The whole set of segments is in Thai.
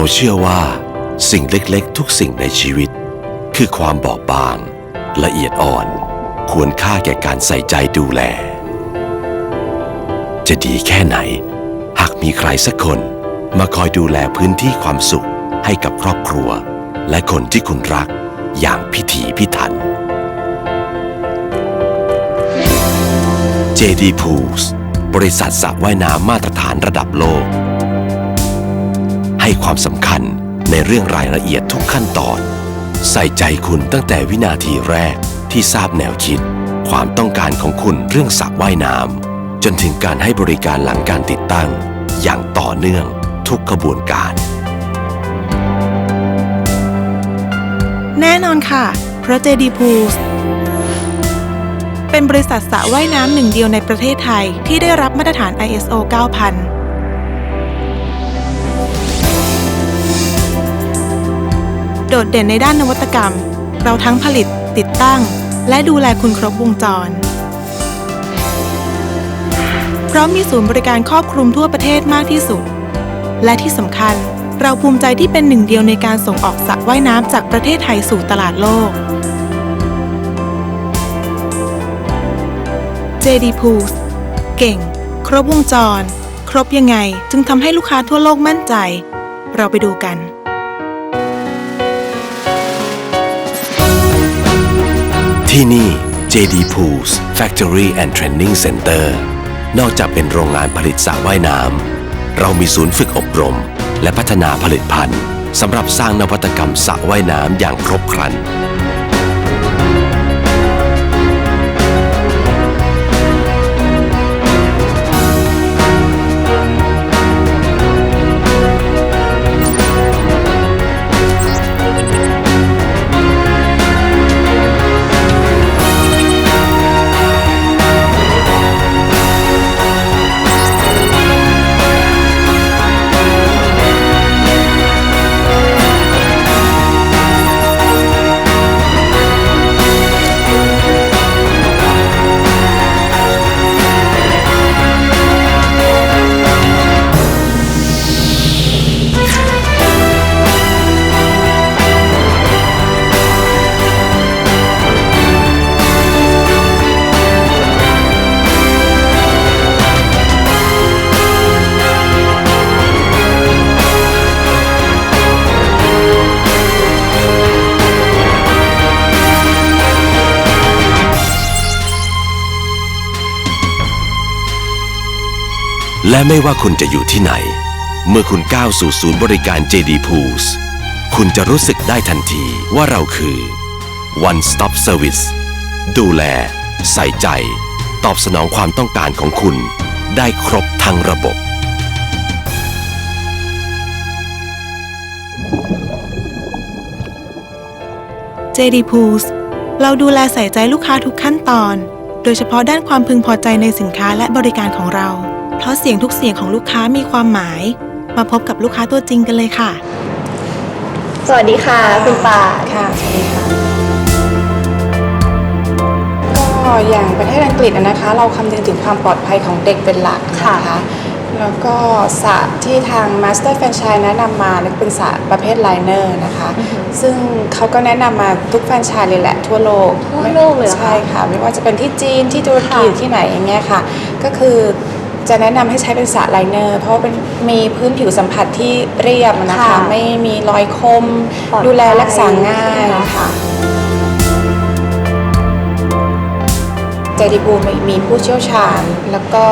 เราเชื่อว่า สิ่งเล็กๆ ทุกสิ่งในชีวิต คือความบอบบาง ละเอียดอ่อน ควรค่าแก่การใส่ใจดูแล จะดีแค่ไหน หากมีใครสักคนมาคอยดูแลพื้นที่ความสุขให้กับครอบครัว และคนที่คุณรักอย่างพิถีพิถัน JD Pools บริษัทสระว่ายน้ำมาตรฐานระดับโลก ให้ความสำคัญในเรื่องรายละเอียดทุกขั้นตอน ใส่ใจคุณตั้งแต่วินาทีแรกที่ทราบแนวคิด ความต้องการของคุณเรื่องสระว่ายน้ำจนถึงการให้บริการหลังการติดตั้ง อย่างต่อเนื่องทุกกระบวนการ แน่นอนค่ะ เพราะ JD Pools เป็นบริษัทสระว่ายน้ำหนึ่งเดียวในประเทศไทยที่ได้รับมาตรฐาน ISO 9000 โดดเด่นในด้านนวัตกรรม เราทั้งผลิต ติดตั้ง และดูแลคุณครบวงจร เพราะมีศูนย์บริการครอบคลุมทั่วประเทศมากที่สุด และที่สำคัญเราภูมิใจที่เป็นหนึ่งเดียวในการส่งออกสระว่ายน้ำจากประเทศไทยสู่ตลาดโลก JD Pools เก่ง ครบวงจร ครบยังไง จึงทำให้ลูกค้าทั่วโลกมั่นใจ เราไปดูกัน ที่นี่ JD Pools Factory and Training Center นอกจากเป็นโรงงานผลิตสระว่ายน้ำ เรามีศูนย์ฝึกอบรม และพัฒนาผลิตภัณฑ์สำหรับสร้างนวัตกรรมสระว่ายน้ำอย่างครบครัน และไม่ว่าคุณจะอยู่ที่ไหน เมื่อคุณก้าวสู่ศูนย์บริการ JD Pools คุณจะรู้สึกได้ทันทีว่าเราคือ One Stop Service ดูแล ใส่ใจ ตอบสนองความต้องการของคุณ ได้ครบทั้งระบบ JD Pools เราดูแลใส่ใจลูกค้าทุกขั้นตอน โดยเฉพาะด้านความพึงพอใจในสินค้าและบริการของเรา เพราะเสียงทุกเสียงของลูกค้ามีความหมาย มาพบกับลูกค้าตัวจริงกันเลยค่ะ สวัสดีค่ะ คุณปาค่ะสวัสดีค่ะ ก็อย่างประเทศอังกฤษอะนะคะ เราคำนึงถึงความปลอดภัยของเด็กเป็นหลักนะคะแล้วก็สระที่ทาง Master Franchise แนะนำมาเนี่ยเป็นสระประเภทไลเนอร์นะคะ ซึ่งเขาก็แนะนำมาทุกแฟรนไชส์เลยแหละทั่วโลกทั่วโลกเลยเหรอคะใช่ค่ะ ไม่ว่าจะเป็นที่จีนที่ตุรกีค่ะหรือที่ไหนอย่างเงี้ยค่ะ ก็คือ จะแนะนำให้ใช้เป็นสระไลเนอร์ เพราะว่าเป็นมีพื้นผิวสัมผัสที่เรียบนะคะ ค่ะไม่มีรอยคม ปลอดภัยดูแลรักษาง่ายนะคะค่ะ เจดีบูมีมีผู้เชี่ยวชาญ แล้วก็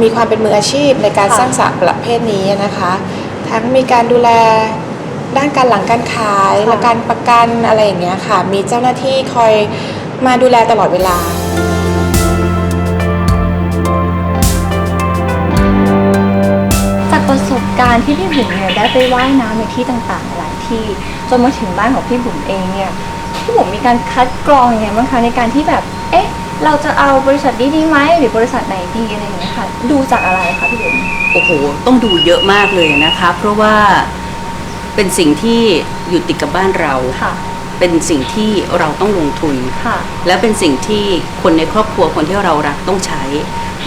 มีความเป็นมืออาชีพในการค่ะ สร้างสระประเภทนี้นะคะ ทั้งมีการดูแลด้านการหลังการขายค่ะและการประกันอะไรอย่างเงี้ยค่ะ มีเจ้าหน้าที่คอยมาดูแลตลอดเวลา ประสบการณ์ที่พี่บุ๋มเนี่ยได้ไปว่ายน้ำในที่ต่างๆ หลายที่ จนมาถึงบ้านของพี่บุ๋มเองเนี่ยพี่บุ๋มมีการคัดกรองยังไงบ้างคะในการที่แบบ เอ๊ะ เราจะเอาบริษัทนี้ดีไหมหรือบริษัทไหนดีอะไรอย่างเงี้ยค่ะ ดูจากอะไรคะพี่บุ๋มโอ้โห ต้องดูเยอะมากเลยนะคะ เพราะว่าเป็นสิ่งที่อยู่ติดกับบ้านเรา ค่ะ เป็นสิ่งที่เราต้องลงทุน ค่ะ และเป็นสิ่งที่คนในครอบครัวคนที่เรารักต้องใช้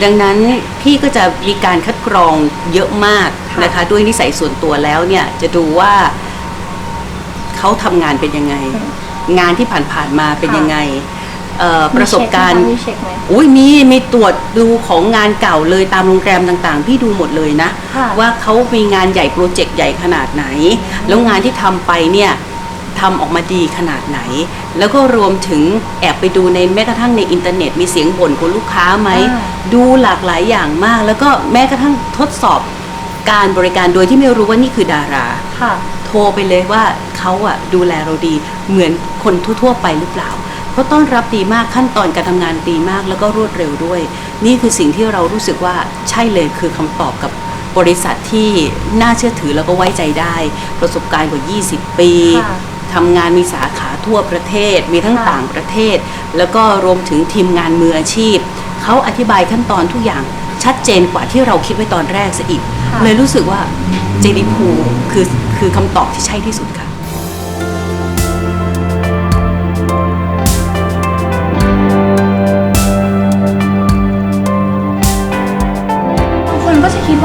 ดังนั้นพี่ก็จะมีการคัดกรองเยอะมากนะคะ ด้วยนิสัยส่วนตัวแล้วเนี่ยจะดูว่าเขาทำงานเป็นยังไง งานที่ผ่านๆมาเป็นยังไงเอ่อประสบการณ์มีเช็คไหมอุ้ยมีมีตรวจดูของงานเก่าเลยตามโรงแรมต่างๆ พี่ดูหมดเลยนะค่ะว่าเขามีงานใหญ่โปรเจกต์ใหญ่ขนาดไหน แล้วงานที่ทำไปเนี่ย ทำออกมาดีขนาดไหน แล้วก็รวมถึงแอบไปดูในแม้กระทั่งในอินเทอร์เน็ต มีเสียงบ่นของลูกค้าไหมอ่าดูหลากหลายอย่างมาก แล้วก็แม้กระทั่งทดสอบการบริการโดยที่ไม่รู้ว่านี่คือดาราค่ะโทรไปเลยว่าเขาอะดูแลเราดีเหมือนคนทั่วๆไปหรือเปล่าเพราะต้อนรับดีมากขั้นตอนการทำงานดีมากแล้วก็รวดเร็วด้วย นี่คือสิ่งที่เรารู้สึกว่าใช่เลยคือคำตอบกับบริษัทที่น่าเชื่อถือแล้วก็ไว้ใจได้ ประสบการณ์กว่า 20 ปีค่ะ ทำงานมีสาขาทั่วประเทศ มีทั้งค่ะต่างประเทศ แล้วก็รวมถึงทีมงานมืออาชีพ เขาอธิบายขั้นตอนทุกอย่างชัดเจนกว่าที่เราคิดไว้ตอนแรกซะอีกค่ะเลยรู้สึกว่าเจดีพูคือคือคำตอบที่ใช่ที่สุดค่ะ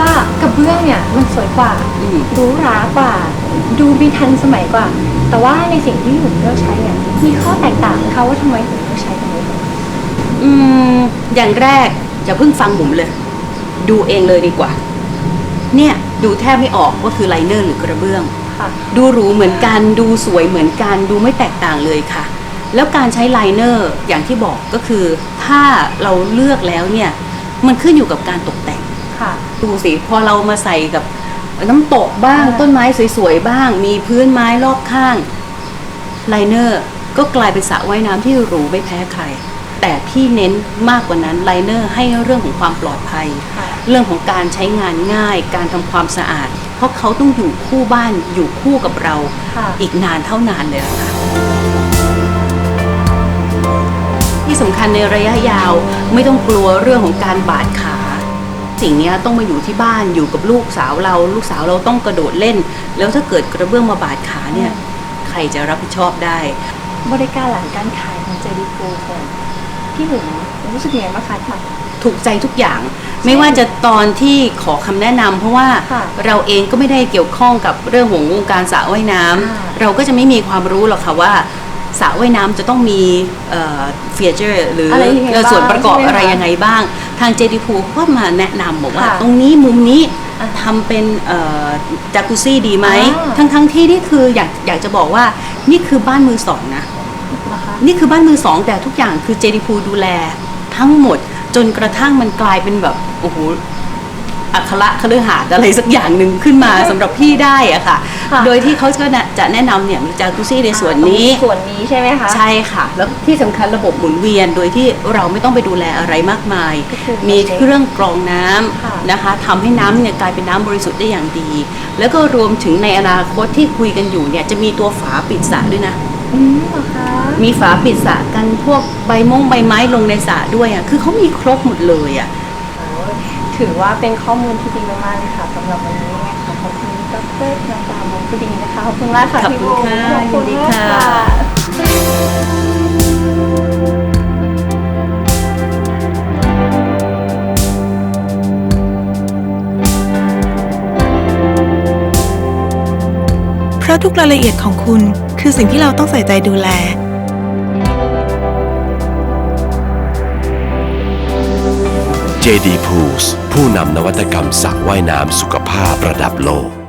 ว่ากระเบื้องเนี่ยมันสวยกว่าอืม หรูหรากว่า ดูมีทันสมัยกว่า แต่ว่าในสิ่งที่ผมเลือกใช้เนี่ยมีข้อแตกต่างนะคะว่าทำไมถึงเลือกใช้ตรงนี้อืม อย่างแรกจะเพิ่งฟังผมเลย ดูเองเลยดีกว่า เนี่ย ดูแทบไม่ออกว่าคือไลเนอร์หรือกระเบื้อง ค่ะ ดูหรูเหมือนกัน ดูสวยเหมือนกัน ดูไม่แตกต่างเลยค่ะ แล้วการใช้ไลเนอร์อย่างที่บอกก็คือ ถ้าเราเลือกแล้วเนี่ย มันขึ้นอยู่กับการตกแต่ง ค่ะ ดูสิพอเรามาใส่กับน้ำตกบ้างอ่าต้นไม้สวยๆบ้าง มีพื้นไม้รอบข้างไลเนอร์ก็กลายเป็นสระว่ายน้ำที่หรูไม่แพ้ใคร แต่พี่เน้นมากกว่านั้นไลเนอร์ให้เรื่องของความปลอดภัยค่ะเรื่องของการใช้งานง่าย การทำความสะอาด เพราะเขาต้องอยู่คู่บ้านอยู่คู่กับเราค่ะอีกนานเท่านานเลยล่ะค่ะที่สำคัญในระยะยาวไม่ต้องกลัวเรื่องของการบาดขา สิ่งเนี้ยต้องมาอยู่ที่บ้านอยู่กับลูกสาวเรา ลูกสาวเราต้องกระโดดเล่น แล้วถ้าเกิดกระเบื้องมาบาดขาเนี่ยใครจะรับผิดชอบได้ บริการหลังการขายของเจดีฟูเนี่ยพี่หนึ่งรู้สึกยังไงบ้างคะค่ะถูกใจทุกอย่าง ไม่ว่าจะตอนที่ขอคำแนะนำเพราะว่าค่ะเราเองก็ไม่ได้เกี่ยวข้องกับเรื่องของวงการสระว่ายน้ำอ่าเราก็จะไม่มีความรู้หรอกค่ะว่าสระว่ายน้ำจะต้องมีเฟีเจอร์ หรืออะไรยังไงบ้างส่วนประกอบใช่ไหมคะอะไรยังไงบ้าง ทางเจดีพูก็มาแนะนำบอกว่า ค่ะตรงนี้มุมนี้อ่าทำเป็นจากกุซี่ดีไหม อ่า ทั้งทั้งๆที่นี่คืออยากอยากจะบอกว่านี่คือบ้านมือสองนะ นะคะนี่คือบ้านมือสองแต่ทุกอย่างคือเจดีพูดูแลทั้งหมดจนกระทั่งมันกลายเป็นแบบโอ้โหอัคระคฤหาสน์อะไรสักอย่างหนึ่งขึ้นมาสำหรับพี่ได้อะค่ะ ค่ะโดยที่เขาก็จะแนะนำเนี่ยมีจากุซี่ในส่วนนี้ส่วนนี้ใช่ไหมคะ ใช่ค่ะ แล้วที่สำคัญระบบหมุนเวียนโดยที่เราไม่ต้องไปดูแลอะไรมากมาย ก็คือมีเครื่องกรองน้ำค่ะนะคะทำให้น้ำเนี่ยกลายเป็นน้ำบริสุทธิ์ได้อย่างดี แล้วก็รวมถึงในอนาคตที่คุยกันอยู่เนี่ยจะมีตัวฝาปิดสระด้วยนะ อืมเหรอคะ มีฝาปิดสระกันพวกใบมงใบไม้ลงในสระด้วยอะคือเขามีครบหมดเลยอะโอ้ยถือว่าเป็นข้อมูลที่ดีมากๆเลยค่ะสำหรับวันนี้นะคะขอบคุณดรนางตามงคดีนะคะ ขอบคุณมากค่ะขอบพี่คุณบูค่ะ ขอบคุณยินดีมากค่ะค่ะ เพราะทุกรายละเอียดของคุณคือสิ่งที่เราต้องใส่ใจดูแล JD Pools ผู้นำนวัตกรรมสระว่ายน้ำสุขภาพระดับโลก